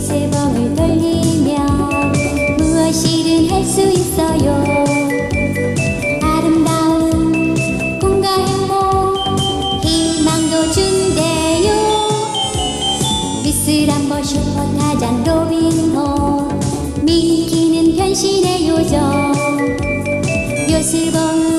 시봉을 돌리며 무엇이든 할 수 있어요. 아름다운 꿈과 행복 희망도 준대요. 미스란버 슈퍼 타잔 로빈호 미끼는 변신의 요정. 요술봉